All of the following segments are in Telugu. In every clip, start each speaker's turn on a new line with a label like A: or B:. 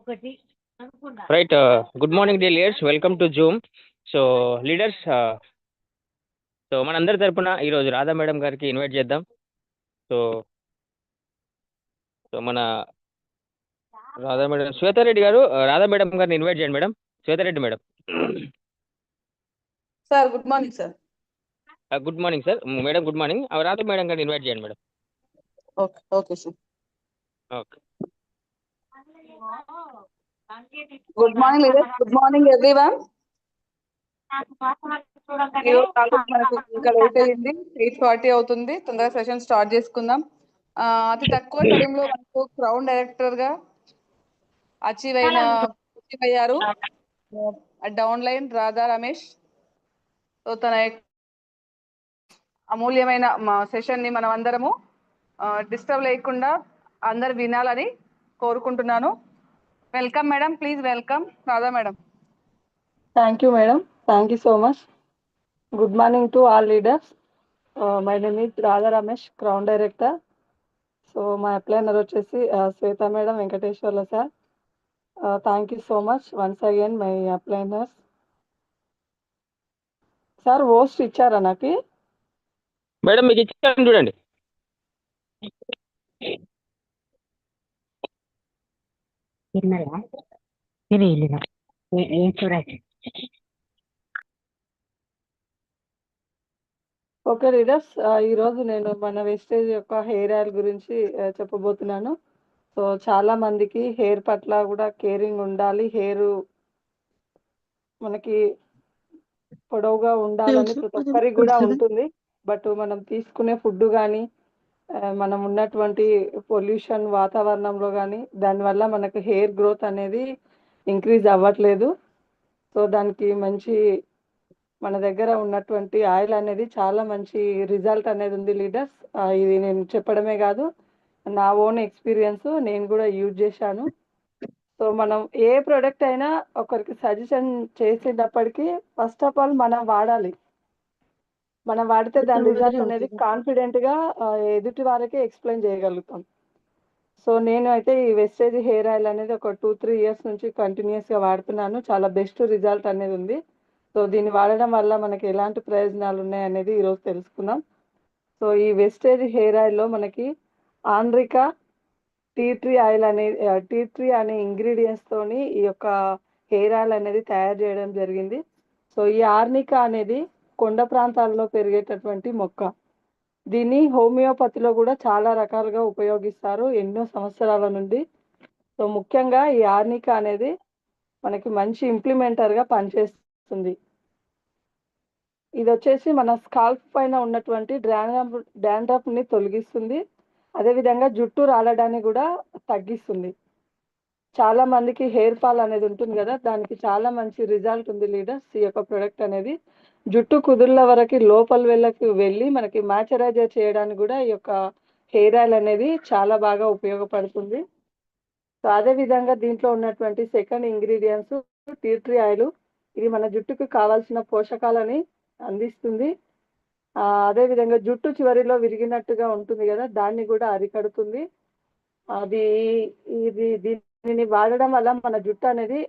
A: ఒకటి అనుకున్నా.
B: Right good morning day leaders welcome to Zoom so leaders so మనందరి తరపున ఈరోజు రాధా మేడం గారికి ఇన్వైట్ చేద్దాం. సో సో మన రాధా మేడం శ్వేతారెడ్డి గారు uh, రాధా మేడం గారిని ఇన్వైట్ చేయండి madam. Shweta Reddy madam.
C: Sir good morning sir
B: good morning sir madam good morning Radha madam గారిని ఇన్వైట్ చేయండి madam.
C: Okay okay sir
B: okay
C: good morning leaders good morning everyone మనకు ఇంకా లేట్ అయ్యింది ఎయిట్ ఫార్టీ అవుతుంది. తొందరగా సెషన్ స్టార్ట్ చేసుకుందాం. అతి తక్కువ టైంలో మనకు క్రౌన్ డైరెక్టర్గా అచీవ్ అయిన అచీవ్ అయ్యారు. Down line Radha Ramesh. So తన అమూల్యమైన సెషన్ని మనం అందరము డిస్టర్బ్ లేకుండా అందరు వినాలని కోరుకుంటున్నాను. Welcome madam please welcome Radha madam
D: Thank you, madam. Thank you so much. Good morning to all leaders. Uh, my name is Radha Ramesh, Crown Director. So మా అప్లైనర్ వచ్చేసి Shweta madam Venkateshwarla sir thank you so much once again my upliners sir host ఇచ్చారా నాకు
B: మేడం మీకు ఇచ్చాను చూడండి
A: తిన్నలా తిని వెళ్ళిన. ఏం చూడాలి
D: ఓకే లీడర్స్ ఈరోజు నేను మన వెస్టేజ్ యొక్క హెయిర్ ఆయిల్ గురించి చెప్పబోతున్నాను. సో చాలా మందికి హెయిర్ పట్ల కూడా కేరింగ్ ఉండాలి. హెయిర్ మనకి పొడవుగా ఉండాలని ప్రతి ఒక్కరికి కూడా ఉంటుంది. బట్ మనం తీసుకునే ఫుడ్ కానీ మనం ఉన్నటువంటి పొల్యూషన్ వాతావరణంలో కానీ దానివల్ల మనకు హెయిర్ గ్రోత్ అనేది ఇంక్రీజ్ అవ్వట్లేదు. సో దానికి మంచి మన దగ్గర ఉన్నటువంటి ఆయిల్ అనేది చాలా మంచి రిజల్ట్ అనేది ఉంది లీడర్స్. ఇది నేను చెప్పడమే కాదు నా ఓన్ ఎక్స్పీరియన్స్ నేను కూడా యూజ్ చేశాను. సో మనం ఏ ప్రోడక్ట్ అయినా ఒకరికి సజెషన్ చేసేటప్పటికీ ఫస్ట్ ఆఫ్ ఆల్ మనం వాడాలి. మనం వాడితే దాని రిజల్ట్ అనేది కాన్ఫిడెంట్గా ఎదుటి వారికి ఎక్స్ప్లెయిన్ చేయగలుగుతాం. సో నేను అయితే ఈ వెస్టేజ్ హెయిర్ ఆయిల్ అనేది ఒక టూ త్రీ ఇయర్స్ నుంచి కంటిన్యూస్గా వాడుతున్నాను. చాలా బెస్ట్ రిజల్ట్ అనేది ఉంది. సో దీన్ని వాడడం వల్ల మనకి ఎలాంటి ప్రయోజనాలు ఉన్నాయి అనేది ఈరోజు తెలుసుకుందాం. సో ఈ వెస్టేజ్ హెయిర్ ఆయిల్లో మనకి ఆండ్రికా టీ ట్రీ ఆయిల్ అనే టీ ట్రీ అనే ఇంగ్రీడియంట్స్ తోని ఈ యొక్క హెయిర్ ఆయిల్ అనేది తయారు చేయడం జరిగింది. సో ఈ ఆర్నికా అనేది కొండ ప్రాంతాల్లో పెరిగేటటువంటి మొక్క. దీన్ని హోమియోపతిలో కూడా చాలా రకాలుగా ఉపయోగిస్తారు ఎన్నో సంవత్సరాల నుండి. సో ముఖ్యంగా ఈ ఆర్నికా అనేది మనకి మంచి ఇంప్లిమెంటర్గా పనిచేస్తుంది. ఇది వచ్చేసి మన స్కాల్ఫ్ పైన ఉన్నటువంటి డ్రాండ్రఫ్ డ్యాండ్రఫ్ని తొలగిస్తుంది. అదేవిధంగా జుట్టు రాలడాన్ని కూడా తగ్గిస్తుంది. చాలా మందికి హెయిర్ ఫాల్ అనేది ఉంటుంది కదా దానికి చాలా మంచి రిజల్ట్ ఉంది లీడర్స్ ఈ యొక్క ప్రొడక్ట్ అనేది. జుట్టు కుదుర్ల వరకు లోపల వెళ్ళకి వెళ్ళి మనకి మాయిశ్చరైజర్ చేయడానికి కూడా ఈ యొక్క హెయిర్ ఆయిల్ అనేది చాలా బాగా ఉపయోగపడుతుంది. సో అదే విధంగా దీంట్లో ఉన్నటువంటి second ingredients tea tree oil ఇది మన జుట్టుకు కావాల్సిన పోషకాలని అందిస్తుంది. ఆ, అదే విధంగా జుట్టు చివరిలో విరిగినట్టుగా ఉంటుంది కదా దాన్ని కూడా అరికడుతుంది. అది ఇది దీనిని వాడడం వల్ల మన జుట్టు అనేది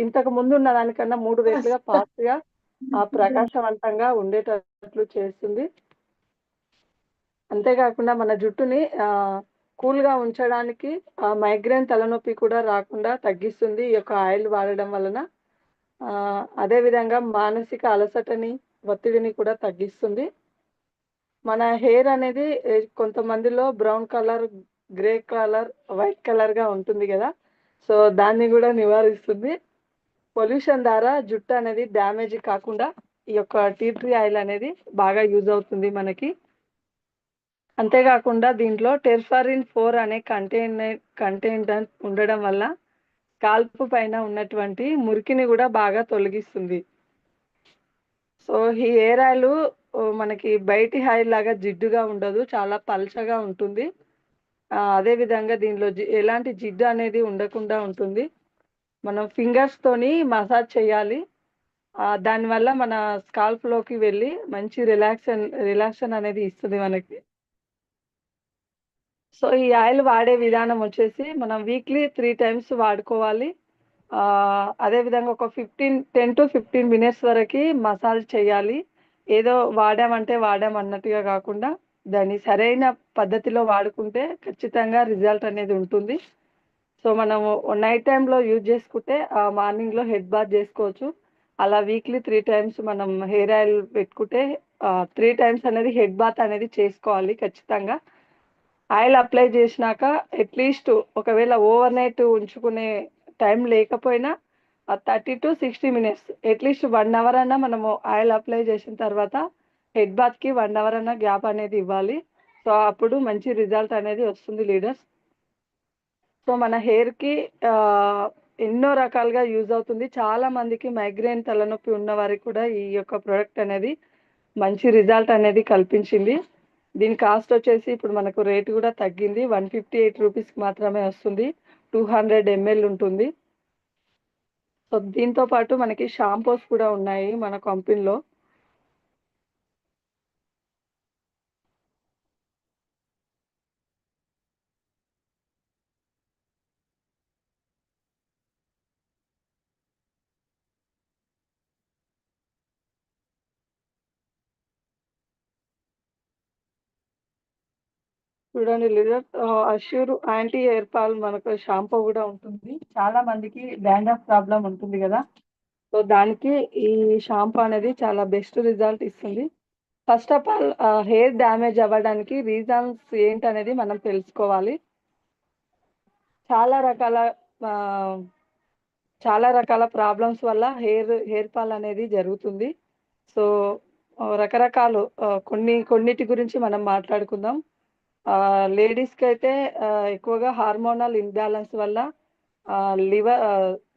D: ఇంతకు ముందు ఉన్న దానికన్నా మూడు రెట్లుగా ఫాస్ట్గా ఆ ప్రకాశవంతంగా ఉండేటట్లు చేస్తుంది. అంతేకాకుండా మన జుట్టుని ఆ కూల్గా ఉంచడానికి ఆ మైగ్రేన్ తలనొప్పి కూడా రాకుండా తగ్గిస్తుంది ఈ యొక్క ఆయిల్ వాడడం వలన. అదే విధంగా మానసిక అలసటని ఒత్తిడిని కూడా తగ్గిస్తుంది. మన హెయిర్ అనేది కొంతమందిలో brown colour grey colour white కలర్గా ఉంటుంది కదా. సో దాన్ని కూడా నివారిస్తుంది. పొల్యూషన్ ద్వారా జుట్టు అనేది డ్యామేజ్ కాకుండా ఈ యొక్క టీ ట్రీ ఆయిల్ అనేది బాగా యూజ్ అవుతుంది మనకి. అంతేకాకుండా దీంట్లో టెర్ఫారిన్ ఫోర్ అనే కంటైన్ కంటెంట్ ఉండడం వల్ల కాల్పు పైన ఉన్నటువంటి మురికిని కూడా బాగా తొలగిస్తుంది. సో ఈ హెయిర్ ఆయిల్ మనకి బయటి ఆయిల్ లాగా జిడ్డుగా ఉండదు చాలా పల్చగా ఉంటుంది. అదే విధంగా దీనిలో జి- ఎలాంటి జిడ్డు అనేది ఉండకుండా ఉంటుంది. మనం ఫింగర్స్ తోని మసాజ్ చేయాలి. దానివల్ల మన స్కాల్ప్లోకి వెళ్ళి మంచి రిలాక్షన్ రిలాక్షన్ అనేది ఇస్తుంది మనకి. సో ఈ ఆయిల్ వాడే విధానం వచ్చేసి మనం వీక్లీ త్రీ టైమ్స్ వాడుకోవాలి. అదేవిధంగా ఒక fifteen ten to fifteen minutes వరకు మసాజ్ చేయాలి. ఏదో వాడామంటే వాడాం అన్నట్టుగా కాకుండా దాన్ని సరైన పద్ధతిలో వాడుకుంటే ఖచ్చితంగా రిజల్ట్ అనేది ఉంటుంది. సో మనము నైట్ టైంలో యూజ్ చేసుకుంటే మార్నింగ్లో హెడ్ బాత్ చేసుకోవచ్చు. అలా వీక్లీ త్రీ టైమ్స్ మనం హెయిర్ ఆయిల్ పెట్టుకుంటే త్రీ టైమ్స్ అనేది హెడ్ బాత్ అనేది చేసుకోవాలి ఖచ్చితంగా. ఆయిల్ అప్లై చేసినాక అట్లీస్ట్ ఒకవేళ ఓవర్ నైట్ ఉంచుకునే టైం లేకపోయినా thirty to sixty minutes at least one hour అన్నా మనము ఆయిల్ అప్లై చేసిన తర్వాత హెడ్ బాత్కి వన్ అవర్ అన్నా గ్యాప్ అనేది ఇవ్వాలి. సో అప్పుడు మంచి రిజల్ట్ అనేది వస్తుంది లీడర్స్. సో మన హెయిర్కి ఎన్నో రకాలుగా యూజ్ అవుతుంది. చాలా మందికి మైగ్రేన్ తలనొప్పి ఉన్న వారికి కూడా ఈ యొక్క ప్రోడక్ట్ అనేది మంచి రిజల్ట్ అనేది కల్పించింది. దీని కాస్ట్ వచ్చేసి ఇప్పుడు మనకు రేట్ కూడా తగ్గింది. వన్ ఫిఫ్టీ ఎయిట్ రూపీస్కి మాత్రమే వస్తుంది. టూ హండ్రెడ్ ఎంఎల్ ఉంటుంది. సో దీంతో పాటు మనకి షాంపూస్ కూడా ఉన్నాయి మన కంపెనీలో చూడండి leader assure anti hair fall మనకు షాంపూ కూడా ఉంటుంది. చాలా మందికి డాండ్రఫ్ ప్రాబ్లం ఉంటుంది కదా. సో దానికి ఈ షాంపూ అనేది చాలా బెస్ట్ రిజల్ట్ ఇస్తుంది. First of all hair damage అవ్వడానికి రీజన్స్ ఏంటనేది మనం తెలుసుకోవాలి. చాలా రకాల చాలా రకాల ప్రాబ్లమ్స్ వల్ల హెయిర్ హెయిర్ ఫాల్ అనేది జరుగుతుంది. సో రకరకాలు కొన్ని కొన్నిటి గురించి మనం మాట్లాడుకుందాం. లేడీస్కి అయితే ఎక్కువగా హార్మోనల్ ఇన్బ్యాలెన్స్ వల్ల లివర్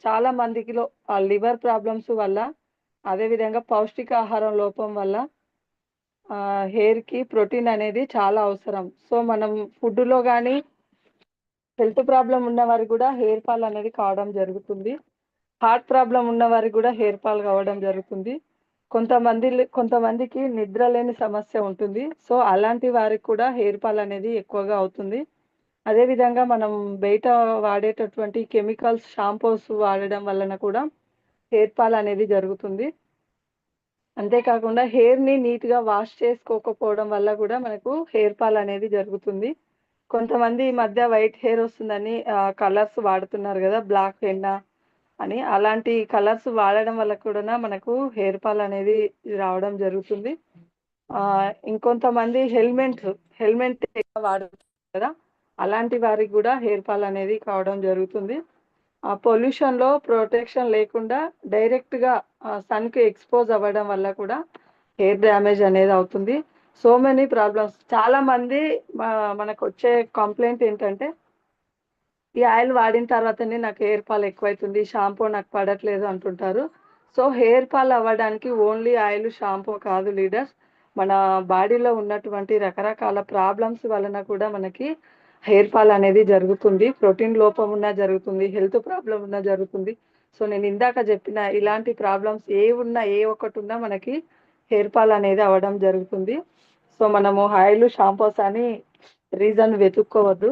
D: చాలా మందికిలో లివర్ ప్రాబ్లమ్స్ వల్ల అదేవిధంగా పౌష్టికాహారం లోపం వల్ల హెయిర్కి ప్రోటీన్ అనేది చాలా అవసరం. సో మనం ఫుడ్లో కానీ హెల్త్ ప్రాబ్లం ఉన్న వారికి కూడా హెయిర్ ఫాల్ అనేది కావడం జరుగుతుంది. హార్ట్ ప్రాబ్లం ఉన్న వారికి కూడా హెయిర్ ఫాల్ కావడం జరుగుతుంది. కొంతమంది కొంతమందికి నిద్ర లేని సమస్య ఉంటుంది. సో అలాంటి వారికి కూడా హెయిర్ ఫాల్ అనేది ఎక్కువగా అవుతుంది. అదేవిధంగా మనం బయట వాడేటటువంటి కెమికల్స్ షాంపూస్ వాడడం వలన కూడా హెయిర్ ఫాల్ అనేది జరుగుతుంది. అంతేకాకుండా హెయిర్ని నీట్గా వాష్ చేసుకోకపోవడం వల్ల కూడా మనకు హెయిర్ ఫాల్ అనేది జరుగుతుంది. కొంతమంది ఈ మధ్య వైట్ హెయిర్ వస్తుందని కలర్స్ వాడుతున్నారు కదా బ్లాక్ హెన్నా అని అలాంటి కలర్స్ వాడడం వల్ల కూడా మనకు హెయిర్ ఫాల్ అనేది రావడం జరుగుతుంది. ఆ, ఇంకొంతమంది హెల్మెట్ హెల్మెట్ వాడుతారు కదా అలాంటి వారికి కూడా హెయిర్ ఫాల్ అనేది కావడం జరుగుతుంది. ఆ పొల్యూషన్లో ప్రొటెక్షన్ లేకుండా డైరెక్ట్గా సన్కి ఎక్స్పోజ్ అవ్వడం వల్ల కూడా హెయిర్ డ్యామేజ్ అనేది అవుతుంది. So many problems. చాలా మంది మనకు వచ్చే కంప్లైంట్ ఏంటంటే ఈ ఆయిల్ వాడిన తర్వాతనే నాకు హెయిర్ ఫాల్ ఎక్కువైతుంది. షాంపూ నాకు పడట్లేదు అంటుంటారు. సో హెయిర్ ఫాల్ అవ్వడానికి ఓన్లీ ఆయిల్ షాంపూ కాదు లీడర్స్. మన బాడీలో ఉన్నటువంటి రకరకాల ప్రాబ్లమ్స్ వలన కూడా మనకి హెయిర్ ఫాల్ అనేది జరుగుతుంది. ప్రోటీన్ లోపం ఉన్నా జరుగుతుంది హెల్త్ ప్రాబ్లం ఉన్నా జరుగుతుంది. సో నేను ఇందాక చెప్పిన ఇలాంటి ప్రాబ్లమ్స్ ఏ ఉన్నా ఏ ఒక్కటి ఉన్నా మనకి హెయిర్ ఫాల్ అనేది అవ్వడం జరుగుతుంది. సో మనము ఆయిల్ షాంపూస్ అని రీజన్ వెతుక్కోవద్దు.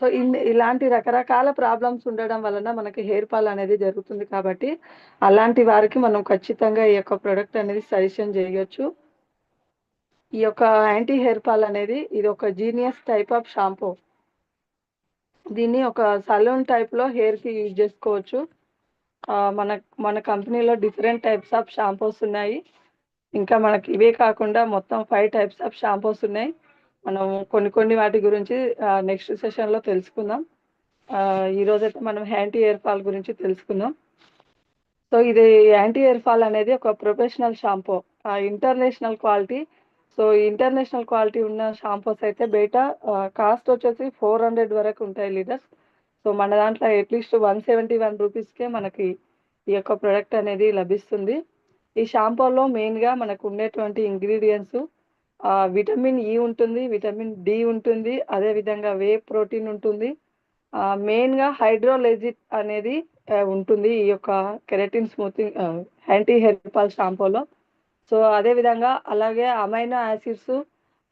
D: సో ఇన్ ఇలాంటి రకరకాల ప్రాబ్లమ్స్ ఉండడం వలన మనకి హెయిర్ ఫాల్ అనేది జరుగుతుంది కాబట్టి అలాంటి వారికి మనం ఖచ్చితంగా ఈ యొక్క ప్రోడక్ట్ అనేది సజెషన్ చేయొచ్చు. ఈ యొక్క యాంటీ హెయిర్ ఫాల్ అనేది ఇది ఒక జీనియస్ టైప్ ఆఫ్ షాంపూ. దీన్ని ఒక సలూన్ టైప్లో హెయిర్కి యూజ్ చేసుకోవచ్చు. మన మన కంపెనీలో డిఫరెంట్ టైప్స్ ఆఫ్ షాంపూస్ ఉన్నాయి. ఇంకా మనకి ఇవే కాకుండా మొత్తం ఫైవ్ టైప్స్ ఆఫ్ షాంపూస్ ఉన్నాయి. మనం కొన్ని కొన్ని వాటి గురించి నెక్స్ట్ సెషన్లో తెలుసుకుందాం. ఈ రోజైతే మనం యాంటీ హెయిర్ ఫాల్ గురించి తెలుసుకుందాం. సో ఇది యాంటీ హెయిర్ ఫాల్ అనేది ఒక professional shampoo. International quality. So international quality ఉన్న షాంపూస్ అయితే బయట కాస్ట్ వచ్చేసి ఫోర్ హండ్రెడ్ వరకు ఉంటాయి లీటర్స్. సో మన దాంట్లో అట్లీస్ట్ వన్ సెవెంటీ వన్ రూపీస్కే మనకి ఈ యొక్క ప్రోడక్ట్ అనేది లభిస్తుంది. ఈ షాంపూలో మెయిన్గా మనకు ఉండేటువంటి ఇంగ్రీడియంట్స్ విటమిన్ ఈ ఉంటుంది విటమిన్ డి ఉంటుంది అదేవిధంగా వే ప్రోటీన్ ఉంటుంది. మెయిన్గా హైడ్రోలెజిట్ అనేది ఉంటుంది ఈ యొక్క కెరటిన్ స్మూతింగ్ యాంటీ హెయిర్ షాంపూలో. సో అదేవిధంగా అలాగే అమైనో యాసిడ్స్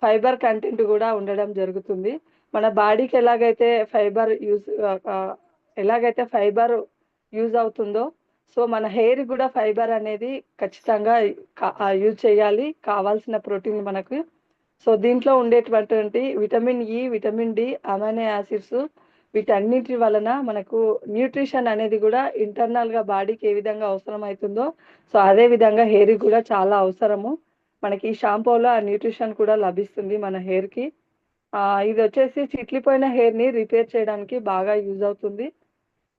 D: ఫైబర్ కంటెంట్ కూడా ఉండడం జరుగుతుంది. మన బాడీకి ఎలాగైతే ఫైబర్ యూజ్ ఎలాగైతే ఫైబర్ యూజ్ అవుతుందో సో మన హెయిర్ కూడా ఫైబర్ అనేది ఖచ్చితంగా యూజ్ చేయాలి. కావాల్సిన ప్రోటీన్ మనకు. సో దీంట్లో ఉండేటటువంటి vitamin E vitamin D amino acids వీటన్నిటి వలన మనకు న్యూట్రిషన్ అనేది కూడా ఇంటర్నల్గా బాడీకి ఏ విధంగా అవసరం అవుతుందో సో అదే విధంగా హెయిర్ కూడా చాలా అవసరము. మనకి ఈ షాంపూలో ఆ న్యూట్రిషన్ కూడా లభిస్తుంది మన హెయిర్కి. ఇది వచ్చేసి చిట్లిపోయిన హెయిర్ని రిపేర్ చేయడానికి బాగా యూజ్ అవుతుంది.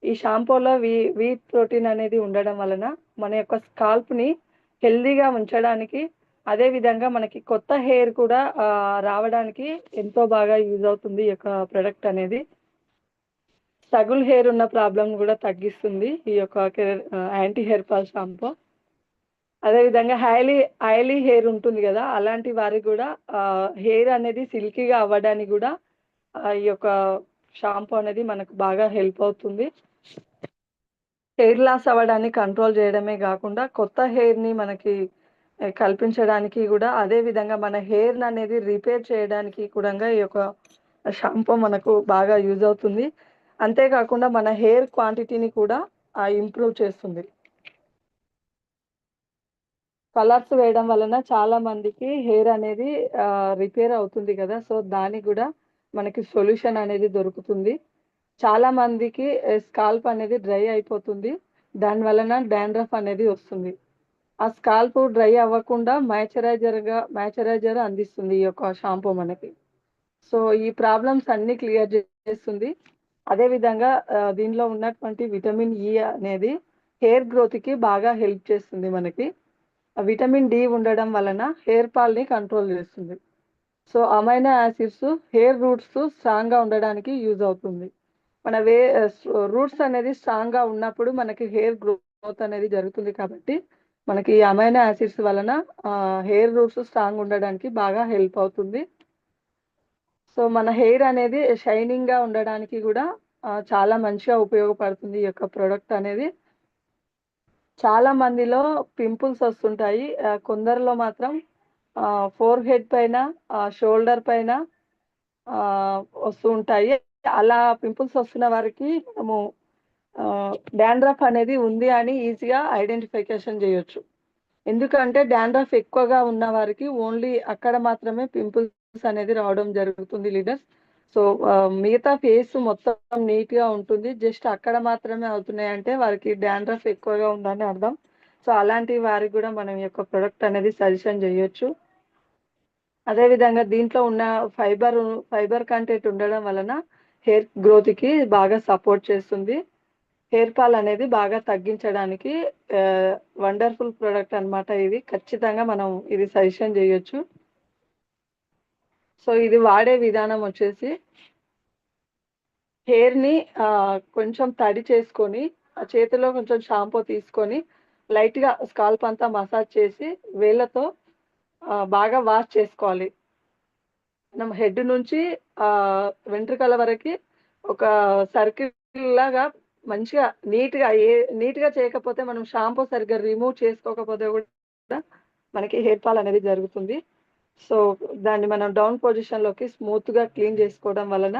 D: ఈ షాంపూలో వీ వీట్ ప్రోటీన్ అనేది ఉండడం వలన మన యొక్క స్కాల్ప్ని హెల్దీగా ఉంచడానికి అదే విధంగా మనకి కొత్త హెయిర్ కూడా రావడానికి ఎంతో బాగా యూజ్ అవుతుంది ఈ యొక్క ప్రొడక్ట్ అనేది. స్ట్రగుల్ హెయిర్ ఉన్న ప్రాబ్లం కూడా తగ్గిస్తుంది ఈ యొక్క యాంటీ హెయిర్ ఫాల్ షాంపూ. అదే విధంగా హైలీ ఆయిలీ హెయిర్ ఉంటుంది కదా అలాంటి వారికి కూడా హెయిర్ అనేది సిల్కీగా అవ్వడానికి కూడా ఈ యొక్క షాంపూ అనేది మనకు బాగా హెల్ప్ అవుతుంది. హెయిర్ లాస్ అవ్వడాన్ని కంట్రోల్ చేయడమే కాకుండా కొత్త హెయిర్ని మనకి కల్పించడానికి కూడా అదే విధంగా మన హెయిర్ అనేది రిపేర్ చేయడానికి కూడా ఈ యొక్క షాంపూ మనకు బాగా యూజ్ అవుతుంది. అంతేకాకుండా మన హెయిర్ క్వాంటిటీని కూడా ఇంప్రూవ్ చేస్తుంది. కలర్స్ వేయడం వలన చాలా మందికి హెయిర్ అనేది రిపేర్ అవుతుంది కదా. సో దానికి కూడా మనకి సొల్యూషన్ అనేది దొరుకుతుంది. చాలా మందికి స్కాల్ప్ అనేది డ్రై అయిపోతుంది. దాని వలన డాండ్రఫ్ అనేది వస్తుంది. ఆ స్కాల్ప్ డ్రై అవ్వకుండా మాయిశ్చరైజర్గా అందిస్తుంది ఈ యొక్క షాంపూ మనకి. సో ఈ ప్రాబ్లమ్స్ అన్ని క్లియర్ చేస్తుంది. అదే విధంగా దీనిలో ఉన్నటువంటి విటమిన్ ఇ అనేది హెయిర్ గ్రోత్కి బాగా హెల్ప్ చేస్తుంది మనకి. ఆ విటమిన్ డి ఉండడం వలన హెయిర్ ఫాల్ని కంట్రోల్ చేస్తుంది. So amino acids hair roots స్ట్రాంగ్గా ఉండడానికి యూజ్ అవుతుంది. మన వే రూట్స్ అనేది స్ట్రాంగ్గా ఉన్నప్పుడు మనకి హెయిర్ గ్రోత్ అనేది జరుగుతుంది కాబట్టి మనకి ఈ అమైనో యాసిడ్స్ వలన హెయిర్ రూట్స్ స్ట్రాంగ్ ఉండడానికి బాగా హెల్ప్ అవుతుంది. సో మన హెయిర్ అనేది షైనింగ్గా ఉండడానికి కూడా చాలా మంచిగా ఉపయోగపడుతుంది ఈ యొక్క ప్రోడక్ట్ అనేది. చాలా మందిలో పింపుల్స్ వస్తుంటాయి. కొందరిలో మాత్రం ఫోర్ హెడ్ పైన షోల్డర్ పైన వస్తూ ఉంటాయి అలా పింపుల్స్ వస్తున్న వారికి మనము డాండ్రఫ్ అనేది ఉంది అని ఈజీగా ఐడెంటిఫికేషన్ చేయొచ్చు. ఎందుకంటే డాండ్రఫ్ ఎక్కువగా ఉన్న వారికి ఓన్లీ అక్కడ మాత్రమే పింపుల్స్ అనేది రావడం జరుగుతుంది లీడర్స్. సో మిగతా ఫేస్ మొత్తం నీట్గా ఉంటుంది. జస్ట్ అక్కడ మాత్రమే అవుతున్నాయి అంటే వారికి డాండ్రఫ్ ఎక్కువగా ఉందని అర్థం. సో అలాంటి వారికి కూడా మనం యొక్క ప్రొడక్ట్ అనేది సజెషన్ చేయొచ్చు. అదే విధంగా దీంట్లో ఉన్న ఫైబర్ ఫైబర్ కంటెంట్ ఉండడం వలన హెయిర్ గ్రోత్కి బాగా సపోర్ట్ చేస్తుంది. హెయిర్ ఫాల్ అనేది బాగా తగ్గించడానికి వండర్ఫుల్ ప్రోడక్ట్ అన్నమాట ఇది. ఖచ్చితంగా మనం ఇది సజెషన్ చేయొచ్చు. సో ఇది వాడే విధానం వచ్చేసి హెయిర్ని కొంచెం తడి చేసుకొని ఆ చేతిలో కొంచెం షాంపూ తీసుకొని లైట్గా స్కాల్ప్ అంతా మసాజ్ చేసి వేళ్ళతో బాగా వాష్ చేసుకోవాలి. మనం హెడ్ నుంచి ఆ వెంట్రుకల వరకు ఒక సర్కిల్ లాగా మంచిగా నీట్గా ఏ నీట్గా చేయకపోతే మనం షాంపూ సరిగ్గా రిమూవ్ చేసుకోకపోతే కూడా మనకి హెయిర్ ఫాల్ అనేది జరుగుతుంది. సో దాన్ని మనం డౌన్ పొజిషన్లోకి స్మూత్గా క్లీన్ చేసుకోవడం వలన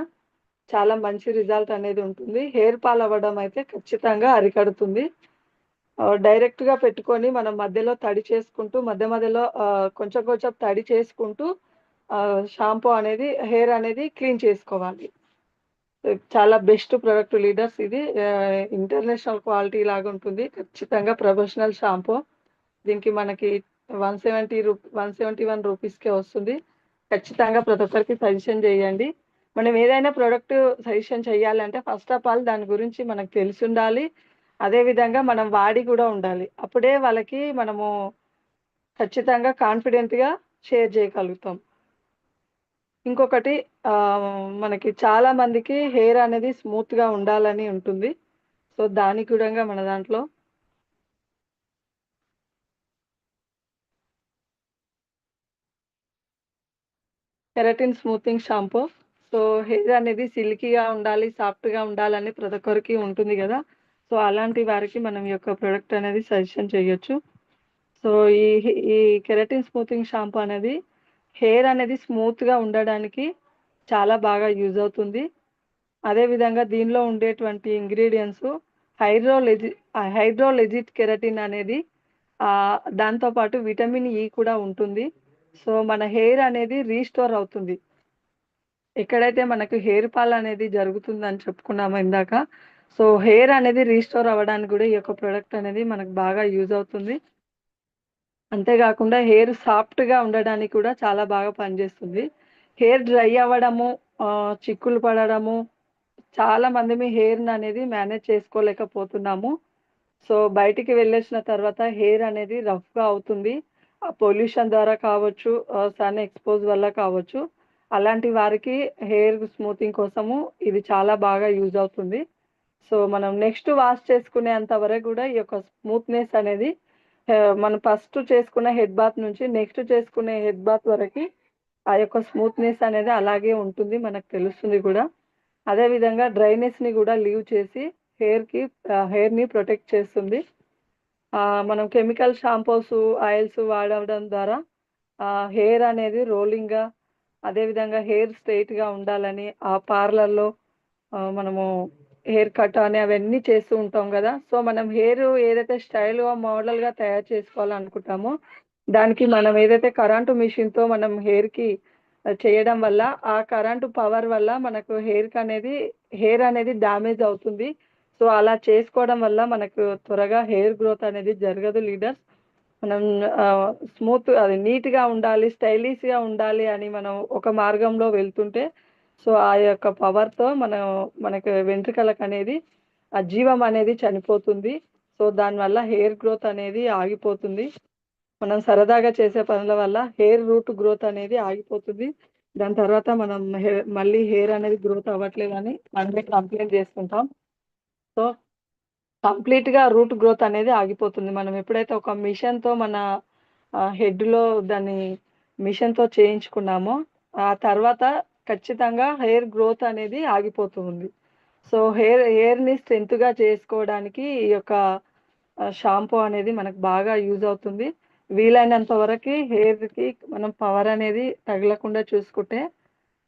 D: చాలా మంచి రిజల్ట్ అనేది ఉంటుంది. హెయిర్ ఫాల్ అవ్వడం అయితే ఖచ్చితంగా అరికడుతుంది. డైరెక్ట్గా పెట్టుకొని మనం మధ్యలో తడి చేసుకుంటూ మధ్య మధ్యలో కొంచెం కొంచెం తడి చేసుకుంటూ షాంపూ అనేది హెయిర్ అనేది క్లీన్ చేసుకోవాలి. చాలా బెస్ట్ ప్రొడక్ట్ లీడర్స్ ఇది. ఇంటర్నేషనల్ క్వాలిటీ లాగా ఉంటుంది. ఖచ్చితంగా ప్రొఫెషనల్ షాంపూ. దీనికి మనకి వన్ సెవెంటీ రూ వన్ సెవెంటీ వన్ రూపీస్కే వస్తుంది. ఖచ్చితంగా ప్రతి ఒక్కరికి సజెషన్ చేయండి. మనం ఏదైనా ప్రోడక్ట్ సజెషన్ చేయాలంటే ఫస్ట్ ఆఫ్ ఆల్ దాని గురించి మనకు తెలిసి ఉండాలి. అదే విధంగా మనం వాడి కూడా ఉండాలి. అప్పుడే వాళ్ళకి మనము ఖచ్చితంగా కాన్ఫిడెంట్గా షేర్ చేయగలుగుతాం. ఇంకొకటి మనకి చాలా మందికి హెయిర్ అనేది స్మూత్గా ఉండాలని ఉంటుంది. సో దానికి కూడా మన దాంట్లో keratin smoothing shampoo. So hair అనేది సిల్కీగా ఉండాలి సాఫ్ట్గా ఉండాలని ప్రతి ఒక్కరికి ఉంటుంది కదా. సో అలాంటి వారికి మనం ఈ యొక్క ప్రోడక్ట్ అనేది సజెషన్ చేయొచ్చు. సో ఈ ఈ కెరటిన్ స్మూతింగ్ షాంపూ అనేది హెయిర్ అనేది స్మూత్గా ఉండడానికి చాలా బాగా యూజ్ అవుతుంది. అదేవిధంగా దీనిలో ఉండేటువంటి ఇంగ్రీడియంట్స్ హైడ్రోలెజి హైడ్రోలెజిట్ కెరటిన్ అనేది దాంతో దాంతోపాటు విటమిన్ ఈ కూడా ఉంటుంది. సో మన హెయిర్ అనేది రీస్టోర్ అవుతుంది. ఎక్కడైతే మనకు హెయిర్ ఫాల్ అనేది జరుగుతుందని చెప్పుకున్నాము ఇందాక సో హెయిర్ అనేది రీస్టోర్ అవ్వడానికి కూడా ఈ యొక్క ప్రోడక్ట్ అనేది మనకు బాగా యూజ్ అవుతుంది. అంతేకాకుండా హెయిర్ సాఫ్ట్గా ఉండడానికి కూడా చాలా బాగా పనిచేస్తుంది. హెయిర్ డ్రై అవ్వడము చిక్కులు పడడము చాలా మంది మీ హెయిర్ని అనేది మేనేజ్ చేసుకోలేకపోతున్నాము. సో బయటికి వెళ్ళేసిన తర్వాత హెయిర్ అనేది రఫ్గా అవుతుంది. ఆ పొల్యూషన్ ద్వారా కావచ్చు సన్ ఎక్స్పోజ్ వల్ల కావచ్చు. అలాంటి వారికి హెయిర్ స్మూతింగ్ కోసము ఇది చాలా బాగా యూజ్ అవుతుంది. సో మనం నెక్స్ట్ వాష్ చేసుకునేంత వరకు కూడా ఈ యొక్క స్మూత్నెస్ అనేది మనం ఫస్ట్ చేసుకునే హెడ్ బాత్ నుంచి నెక్స్ట్ చేసుకునే హెడ్ బాత్ వరకు ఆ యొక్క స్మూత్నెస్ అనేది అలాగే ఉంటుంది మనకు తెలుస్తుంది కూడా. అదే విధంగా కూడా లీవ్ చేసి హెయిర్కి ప్రొటెక్ట్ చేస్తుంది. మనం కెమికల్ షాంపూస్ ఆయిల్స్ వాడడం ద్వారా హెయిర్ అనేది రోలింగ్గా అదేవిధంగా అదే విధంగా హెయిర్ స్ట్రైట్గా ఉండాలని ఆ పార్లర్లో మనము హెయిర్ కట్ అని అవన్నీ చేస్తూ ఉంటాం కదా. సో మనం హెయిర్ ఏదైతే స్టైల్గా మోడల్గా తయారు చేసుకోవాలనుకుంటామో దానికి మనం ఏదైతే కరెంటు మిషన్తో మనం హెయిర్కి చేయడం వల్ల ఆ కరెంటు పవర్ వల్ల మనకు హెయిర్ అనేది హెయిర్ అనేది డ్యామేజ్ అవుతుంది. సో అలా చేసుకోవడం వల్ల మనకు త్వరగా హెయిర్ గ్రోత్ అనేది జరగదు లీడర్స్. మనం స్మూత్ అది నీట్గా ఉండాలి స్టైలిష్గా ఉండాలి అని మనం ఒక మార్గంలో వెళ్తుంటే సో ఆ యొక్క పవర్తో మనం మనకు వెంట్రుకలకు అనేది ఆ జీవం అనేది చనిపోతుంది. సో దానివల్ల హెయిర్ గ్రోత్ అనేది ఆగిపోతుంది. మనం సరదాగా చేసే పనుల వల్ల హెయిర్ రూట్ గ్రోత్ అనేది ఆగిపోతుంది. దాని తర్వాత మనం మళ్ళీ హెయిర్ అనేది గ్రోత్ అవ్వట్లేదు అని మనమే కంప్లైంట్ చేసుకుంటాం. సో కంప్లీట్గా రూట్ గ్రోత్ అనేది ఆగిపోతుంది. మనం ఎప్పుడైతే ఒక మిషన్తో మన హెడ్లో దాన్ని మిషన్తో చేయించుకున్నామో ఆ తర్వాత ఖచ్చితంగా హెయిర్ గ్రోత్ అనేది ఆగిపోతుంది. సో హెయిర్ హెయిర్ని స్ట్రెంత్గా చేసుకోవడానికి ఈ యొక్క షాంపూ అనేది మనకు బాగా యూజ్ అవుతుంది. వీలైనంత వరకు హెయిర్కి మనం పవర్ అనేది తగలకుండా చూసుకుంటే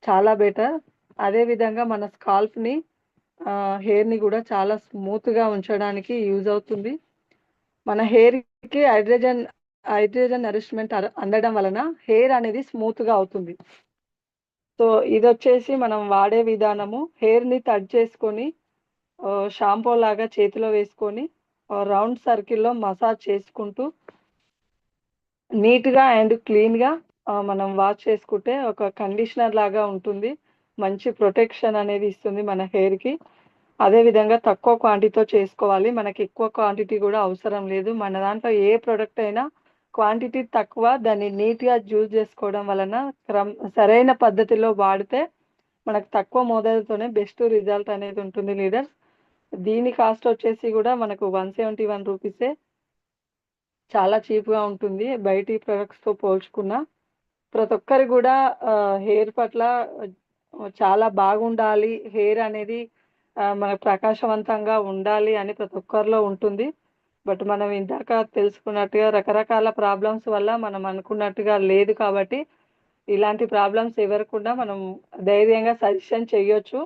D: చాలా బెటర్. అదే విధంగా మన స్కాల్ప్ని హెయిర్ని కూడా చాలా స్మూత్గా ఉంచడానికి యూజ్ అవుతుంది. మన హెయిర్కి హైడ్రోజన్ హైడ్రోజన్ నరిష్మెంట్ అందడం వలన హెయిర్ అనేది స్మూత్గా అవుతుంది. సో ఇది వచ్చేసి మనం వాడే విధానము. హెయిర్ని ని చేసుకొని షాంపూ లాగా చేతిలో వేసుకొని రౌండ్ సర్కిల్లో మసాజ్ చేసుకుంటూ నీట్గా అండ్ క్లీన్గా మనం వాష్ చేసుకుంటే ఒక కండిషనర్ లాగా ఉంటుంది. మంచి ప్రొటెక్షన్ అనేది ఇస్తుంది మన హెయిర్కి. అదే విధంగా తక్కువ క్వాంటిటీతో చేసుకోవాలి. మనకి ఎక్కువ క్వాంటిటీ కూడా అవసరం లేదు. మన దాంట్లో ఏ ప్రొడక్ట్ అయినా క్వాంటిటీ తక్కువ దాన్ని నీట్గా జ్యూస్ చేసుకోవడం వలన క్రమ సరైన పద్ధతిలో వాడితే మనకు తక్కువ మోతాదుతోనే బెస్ట్ రిజల్ట్ అనేది ఉంటుంది లీడర్స్ దీని కాస్ట్ వచ్చేసి కూడా మనకు వన్ సెవెంటీ వన్ రూపీసే. చాలా చీప్గా ఉంటుంది. బయటి ప్రొడక్ట్స్తో పోల్చుకున్న ప్రతి ఒక్కరు కూడా హెయిర్ పట్ల చాలా బాగుండాలి. హెయిర్ అనేది మన ప్రకాశవంతంగా ఉండాలి అని ప్రతి ఒక్కరిలో ఉంటుంది. బట్ మనం ఇందాక తెలుసుకున్నట్టుగా రకరకాల ప్రాబ్లమ్స్ వల్ల మనం అనుకున్నట్టుగా లేదు కాబట్టి ఇలాంటి ప్రాబ్లమ్స్ ఎవరకుండా మనం ధైర్యంగా సజెషన్ చేయొచ్చు.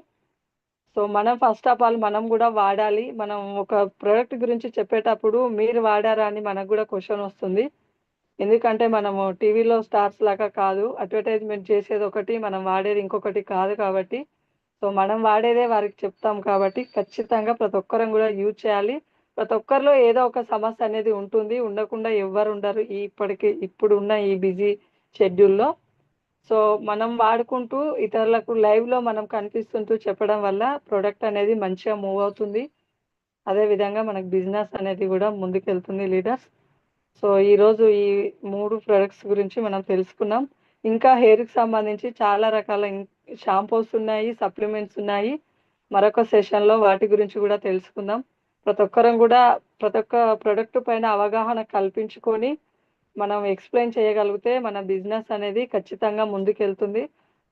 D: సో మనం ఫస్ట్ ఆఫ్ ఆల్ మనం కూడా వాడాలి. మనం ఒక ప్రోడక్ట్ గురించి చెప్పేటప్పుడు మీరు వాడారా అని మనకు కూడా క్వశ్చన్ వస్తుంది. ఎందుకంటే మనము టీవీలో స్టార్స్ లాగా కాదు అడ్వర్టైజ్మెంట్ చేసేది ఒకటి మనం వాడేది ఇంకొకటి కాదు కాబట్టి. సో మనం వాడేదే వారికి చెప్తాం కాబట్టి ఖచ్చితంగా ప్రతి ఒక్కరం కూడా యూజ్ చేయాలి. ప్రతి ఒక్కరిలో ఏదో ఒక సమస్య అనేది ఉంటుంది. ఉండకుండా ఎవ్వరు ఉండరు. ఈ ఇప్పటికి ఇప్పుడు ఉన్న ఈ బిజీ షెడ్యూల్లో. సో మనం వాడుకుంటూ ఇతరులకు లైవ్లో మనం కనిపిస్తుంటూ చెప్పడం వల్ల ప్రోడక్ట్ అనేది మంచిగా మూవ్ అవుతుంది. అదే విధంగా మనకు బిజినెస్ అనేది కూడా ముందుకెళ్తుంది లీడర్స్. సో ఈరోజు ఈ మూడు ప్రొడక్ట్స్ గురించి మనం తెలుసుకున్నాం. ఇంకా హెయిర్కి సంబంధించి చాలా రకాల షాంపూస్ ఉన్నాయి సప్లిమెంట్స్ ఉన్నాయి. మరొక సెషన్లో వాటి గురించి కూడా తెలుసుకుందాం. ప్రతి ఒక్కరం కూడా ప్రతి ఒక్క ప్రొడక్ట్ పైన అవగాహన కల్పించుకొని మనం ఎక్స్ప్లెయిన్ చేయగలిగితే మన బిజినెస్ అనేది ఖచ్చితంగా ముందుకెళ్తుంది.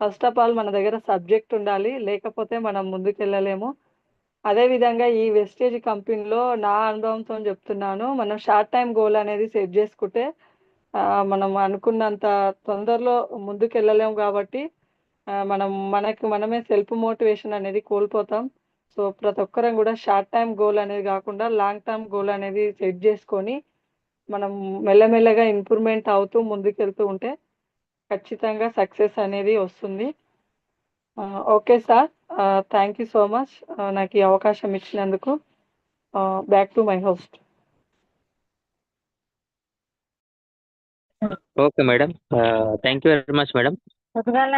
D: ఫస్ట్ ఆఫ్ ఆల్ మన దగ్గర సబ్జెక్ట్ ఉండాలి లేకపోతే మనం ముందుకెళ్ళలేము. అదే విధంగా ఈ వెస్టేజ్ కంపెనీలో నా అనుభవంతో చెప్తున్నాను మనం షార్ట్ టైం గోల్ అనేది సెట్ చేసుకుంటే మనం అనుకున్నంత తొందరలో ముందుకెళ్ళలేము కాబట్టి మనం మనకి మనమే సెల్ఫ్ మోటివేషన్ అనేది కోల్పోతాం. సో ప్రతి ఒక్కరం కూడా షార్ట్ టైం గోల్ అనేది కాకుండా లాంగ్ టర్మ్ గోల్ అనేది సెట్ చేసుకొని మనం మెల్లమెల్లగా ఇంప్రూవ్మెంట్ అవుతూ ముందుకెళ్తూ ఉంటే ఖచ్చితంగా సక్సెస్ అనేది వస్తుంది. Okay sir. Thank you so much. నాకు ఈ అవకాశం ఇచ్చినందుకు. Back to my host.
B: Okay madam. Thank you very much madam.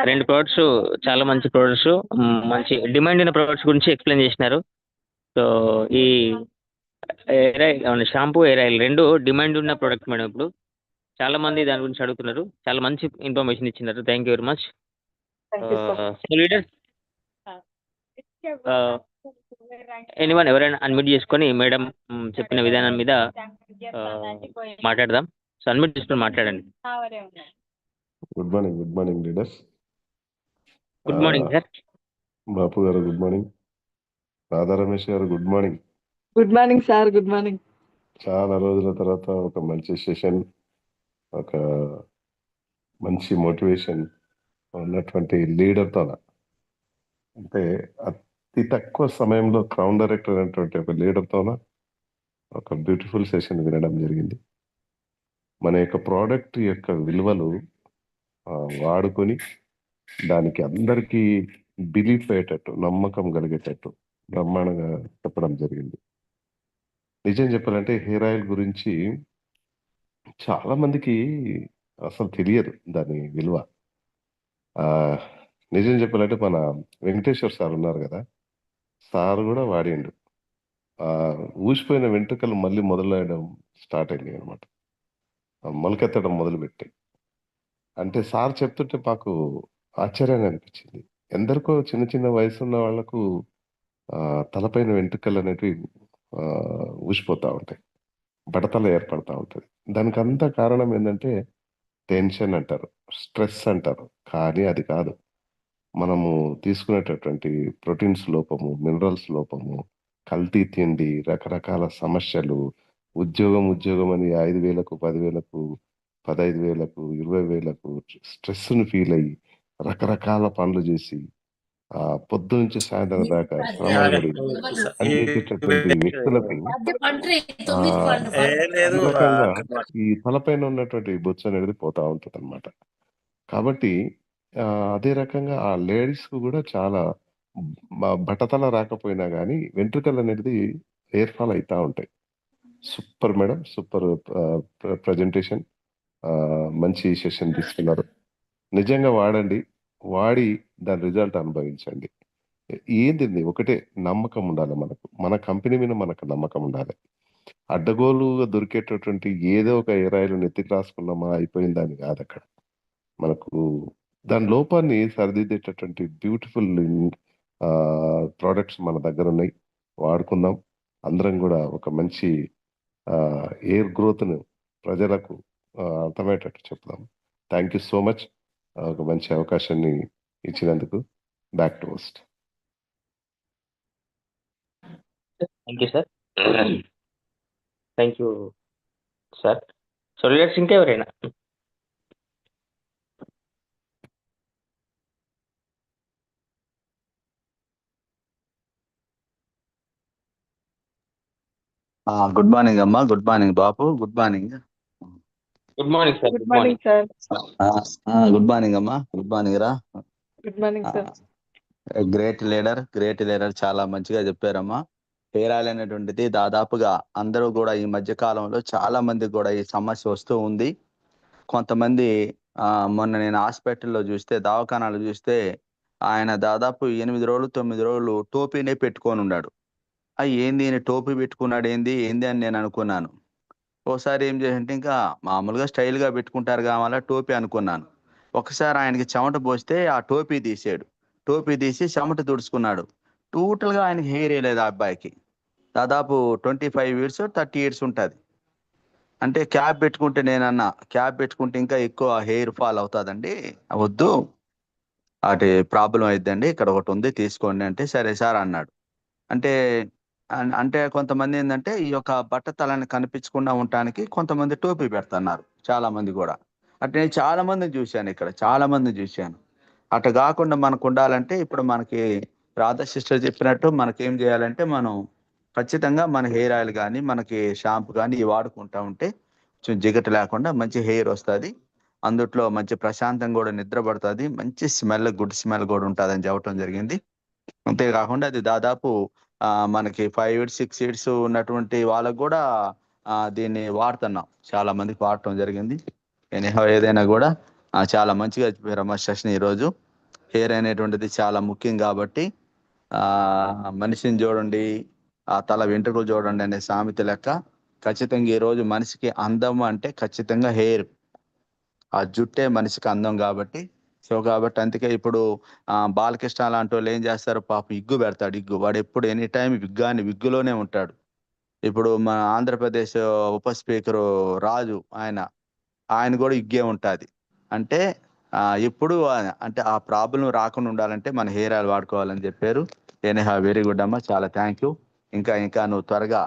B: రెండు ప్రోడక్ట్స్ చాలా మంచి ప్రోడక్ట్స్ మంచి డిమాండ్ ఉన్న ప్రోడక్ట్స్ గురించి ఎక్స్ప్లెయిన్ చేసినారు. సో ఈ air oil shampoo air oil రెండు డిమాండ్ ఉన్న ప్రోడక్ట్ మేడం ఇప్పుడు. చాలా మంది దాని గురించి అడుగుతున్నారు. చాలా మంచి ఇన్ఫర్మేషన్ ఇచ్చినారు. Thank you very much.
D: Thank you sir
B: so leader anyone ఎవరైనా అన్మిట్ చేసుకొని మేడం చెప్పిన విధానం మీద మాట్లాడదాం. సో అన్మిట్ చేసుకొని మాట్లాడండి.
E: Good morning good morning leaders
B: good morning sir
E: Bapu garu good morning Radha Ramesh garu good morning
D: good morning sir good morning
E: చాలా రోజుల తర్వాత ఒక మంచి సెషన్ ఒక మంచి మోటివేషన్ ఉన్నటువంటి లీడర్తో అంటే అతి తక్కువ సమయంలో క్రౌన్ డైరెక్టర్ అనేటువంటి ఒక లీడర్తోన ఒక బ్యూటిఫుల్ సెషన్ వినడం జరిగింది. మన యొక్క ప్రోడక్ట్ యొక్క విలువలు వాడుకొని దానికి అందరికీ బిలీఫ్ అయ్యేటట్టు నమ్మకం కలిగేటట్టు బ్రహ్మాండంగా చెప్పడం జరిగింది. నిజం చెప్పాలంటే హెయిర్ ఆయిల్ గురించి చాలా మందికి అసలు తెలియదు దాని విలువ. నిజం చెప్పాలంటే మన వెంకటేశ్వర్ సార్ ఉన్నారు కదా సార్ కూడా వాడిండు. ఊసిపోయిన వెంట్రుకలు మళ్ళీ మొదలయ్యడం స్టార్ట్ అయింది అనమాట మొలకెత్తడం మొదలుపెట్టాయి. అంటే సార్ చెప్తుంటే మాకు ఆశ్చర్యంగా అనిపించింది. ఎందరికో చిన్న చిన్న వయసు ఉన్న వాళ్ళకు తలపైన వెంట్రుకలు అనేటివి ఊసిపోతూ ఉంటాయి. బడతలు ఏర్పడతా ఉంటుంది. దానికి అంతా కారణం ఏంటంటే టెన్షన్ అంటారు స్ట్రెస్ అంటారు. కానీ అది కాదు. మనము తీసుకునేటటువంటి ప్రోటీన్స్ లోపము మినరల్స్ లోపము కల్తీ తిండి రకరకాల సమస్యలు ఉద్యోగం ఉద్యోగం అని ఐదు వేలకు పదివేలకు పదహైదు వేలకు ఇరవై వేలకు స్ట్రెస్ని ఫీల్ అయ్యి రకరకాల పనులు చేసి ఆ పొద్దు నుంచి సాయంత్రం దాకా పనిచేసేటటువంటి వ్యక్తులకు ఈ తలపైన ఉన్నటువంటి బొచ్చు అనేది పోతా ఉంటుంది అనమాట కాబట్టి అదే రకంగా ఆ లేడీస్కు కూడా చాలా బట్టతల రాకపోయినా కానీ వెంట్రుకలు అనేది హెయిర్ ఫాల్ అవుతా ఉంటాయి. Super madam super presentation. మంచి సెషన్ తీసుకున్నారు. నిజంగా వాడండి. వాడి దాని రిజల్ట్ అనుభవించండి. ఏంది ఒకటే నమ్మకం ఉండాలి మనకు. మన కంపెనీ మీద మనకు నమ్మకం ఉండాలి. అడ్డగోలుగా దొరికేటటువంటి ఏదో ఒక ఎరాయిలు నెత్తికి రాసుకున్నామా అయిపోయిందని కాదు అక్కడ. మనకు దాని లోపాన్ని సరిదిద్దేటటువంటి బ్యూటిఫుల్ ప్రోడక్ట్స్ మన దగ్గర ఉన్నాయి. వాడుకుందాం. అందరం కూడా ఒక మంచి ఎయిర్ గ్రోత్ను ప్రజలకు అర్థమయ్యేటట్టు చెప్దాం. థ్యాంక్ యూ సో మచ్ ఒక మంచి అవకాశాన్ని ఇచ్చినందుకు back to post
B: thank you sir thank you sir so leaders ఇంకెవరైనా
F: గుడ్ మార్నింగ్ అమ్మా. Good morning Bapu good morning
B: good morning sir
D: good
B: morning
D: sir
F: good morning అమ్మా. గుడ్ మార్నింగ్ రా.
D: Good morning sir
F: great leader great leader చాలా మంచిగా చెప్పారమ్మా. ఆయిల్ అనేటువంటిది దాదాపుగా అందరూ కూడా ఈ మధ్య కాలంలో చాలా మంది కూడా ఈ సమస్య వస్తూ ఉంది. కొంతమంది ఆ, మొన్న నేను హాస్పిటల్లో చూస్తే దవాఖానాలు చూస్తే ఆయన దాదాపు ఎనిమిది రోజులు తొమ్మిది రోజులు టోపీనే పెట్టుకొని ఉన్నాడు. ఆ ఏంది ఈయన టోపీ పెట్టుకున్నాడు ఏంది? ఏంది అని నేను అనుకున్నాను. ఓసారి ఏం చేసింటే ఇంకా మామూలుగా స్టైల్గా పెట్టుకుంటారు కావాలా టోపీ అనుకున్నాను. ఒకసారి ఆయనకి చెమట పోస్తే ఆ టోపీ తీసాడు. టోపీ తీసి చెమట తుడుచుకున్నాడు. టోటల్గా ఆయనకి హెయిర్ వేయలేదు ఆ అబ్బాయికి. దాదాపు twenty five years thirty years ఉంటుంది. అంటే క్యాప్ పెట్టుకుంటే నేనన్నా క్యాప్ పెట్టుకుంటే ఇంకా ఎక్కువ హెయిర్ ఫాల్ అవుతుందండి. వద్దు. అటు ప్రాబ్లం అయిద్దండి. ఇక్కడ ఒకటి ఉంది తీసుకోండి అంటే సరే సార్ అన్నాడు. అంటే అంటే కొంతమంది ఏంటంటే ఈ యొక్క బట్టతలని కనిపించకుండా ఉండటానికి కొంతమంది టోపీ పెడుతున్నారు చాలా మంది కూడా. అంటే నేను చాలా మందిని చూశాను ఇక్కడ చాలా మందిని చూశాను. అట్లా కాకుండా మనకు ఉండాలంటే ఇప్పుడు మనకి రాధా సిస్టర్ చెప్పినట్టు మనకి ఏం చేయాలంటే మనం ఖచ్చితంగా మన హెయిర్ ఆయిల్ కానీ మనకి షాంపూ కానీ ఇవి వాడుకుంటా ఉంటే కొంచెం జిగట లేకుండా మంచి హెయిర్ వస్తుంది. అందుట్లో మంచి ప్రశాంతం కూడా నిద్ర పడుతుంది. మంచి స్మెల్ గుడ్ స్మెల్ కూడా ఉంటుంది అని చెప్పడం జరిగింది. అంతేకాకుండా అది దాదాపు మనకి ఫైవ్ ఇయర్స్ సిక్స్ ఇయర్స్ ఉన్నటువంటి వాళ్ళకు కూడా దీన్ని వాడుతున్నాం. చాలా మందికి వాడటం జరిగింది. ఎనీహో ఏదైనా కూడా చాలా మంచిగా రమేష్ సెషన్ ఈరోజు. హెయిర్ అనేటువంటిది చాలా ముఖ్యం కాబట్టి మనిషిని చూడండి ఆ తల వెంట్రుకలు చూడండి అనే సామెత లెక్క. ఖచ్చితంగా ఈరోజు మనిషికి అందం అంటే ఖచ్చితంగా హెయిర్ ఆ జుట్టే మనిషికి అందం కాబట్టి సో కాబట్టి అందుకే ఇప్పుడు బాలకృష్ణ లాంటి వాళ్ళు ఏం చేస్తారు? పాపం ఇగ్గు పెడతాడు ఇగ్గు. వాడు ఎప్పుడు ఎనీ టైం విగ్గాని విగ్గులోనే ఉంటాడు. ఇప్పుడు మన ఆంధ్రప్రదేశ్ ఉప స్పీకరు రాజు ఆయన ఆయన కూడా ఇగ్గే ఉంటుంది. అంటే ఎప్పుడు అంటే ఆ ప్రాబ్లం రాకుండా ఉండాలంటే మన హెయిర్ ఆయిల్ వాడుకోవాలని చెప్పారు. ఎనీహా వెరీ గుడ్ అమ్మా చాలా థ్యాంక్ యూ. ఇంకా ఇంకా నువ్వు త్వరగా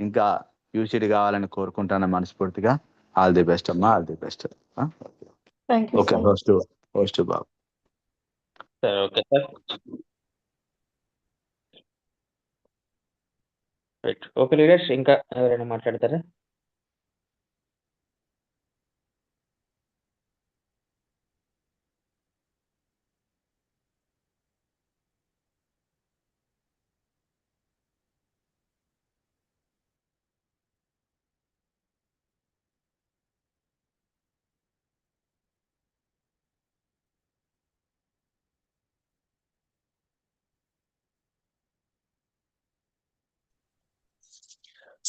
F: ఇంకా యూసిడి కావాలని కోరుకుంటాను మనస్ఫూర్తిగా. ఆల్ ది బెస్ట్ అమ్మా all the best. Okay
D: sir
F: Babu
B: okay sir right okay leaders ఇంకా ఎవరైనా మాట్లాడతారా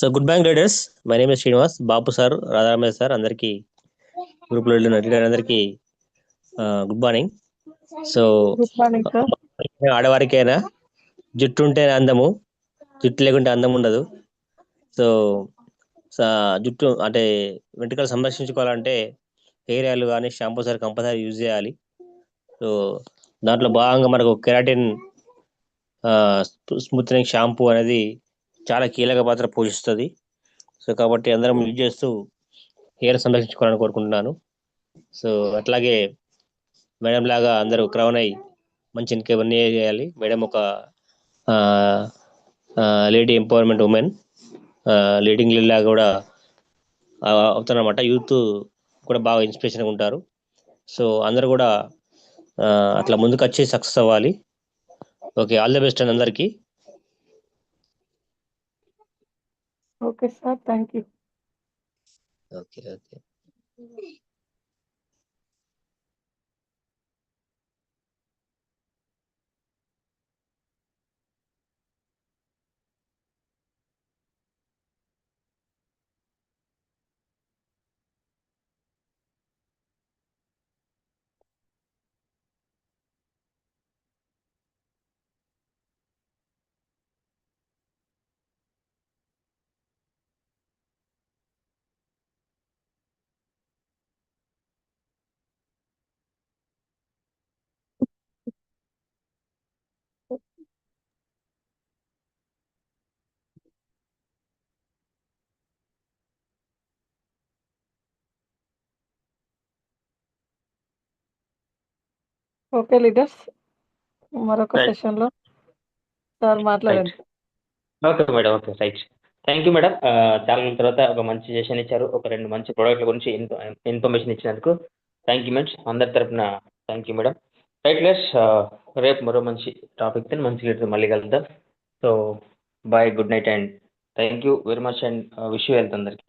G: so good morning leaders my name Srinivas Babu sir Radharamayya sir అందరికి గ్రూప్లో అందరికి గుడ్ మార్నింగ్ సో ఆడవారికైనా జుట్టు ఉంటే అందము జుట్టు లేకుంటే అందం ఉండదు. సో సా- జుట్టు అంటే వెంట్రుకలు సంరక్షించుకోవాలంటే హెయిర్ ఆయిల్ కానీ షాంపూ సార్ కంపల్సరీ యూజ్ చేయాలి. సో దాంట్లో భాగంగా మనకు కెరాటిన్ స్మూత్నింగ్ షాంపూ అనేది చాలా కీలక పాత్ర పోషిస్తుంది. సో కాబట్టి అందరం యూజ్ చేస్తూ హెయిర్ సంరక్షించుకోవాలని కోరుకుంటున్నాను. సో అట్లాగే మేడం లాగా అందరూ క్రౌన్ అయ్యి మంచి ఇన్కేవన్నీ చేయాలి. మేడం ఒక లేడీ ఎంపవర్మెంట్ ఉమెన్ లీడింగ్ లాగా కూడా అవుతారన్నమాట. యూత్ కూడా బాగా ఇన్స్పిరేషన్గా ఉంటారు. సో అందరూ కూడా అట్లా ముందుకు వచ్చి సక్సెస్ అవ్వాలి. ఓకే ఆల్ ది బెస్ట్ అండి అందరికీ.
D: Okay sir thank you
G: okay okay
D: okay leaders. మరొక
B: Right.
D: సెషన్లో సార్ మాట్లాడండి.
B: Okay madam okay right. Thank you madam. చాలా తర్వాత ఒక మంచి సెషన్ ఇచ్చారు. ఒక రెండు మంచి ప్రోడక్ట్ల గురించి ఇన్ఫర్మేషన్ ఇచ్చినందుకు థ్యాంక్ యూ మేడం. అందరి తరపున thank you madam. Right let's రేపు మరో మంచి టాపిక్తో మంచి లీడర్తో మళ్ళీ కలుద్దాం. So bye good night and thank you very much and wish you health అందరికి.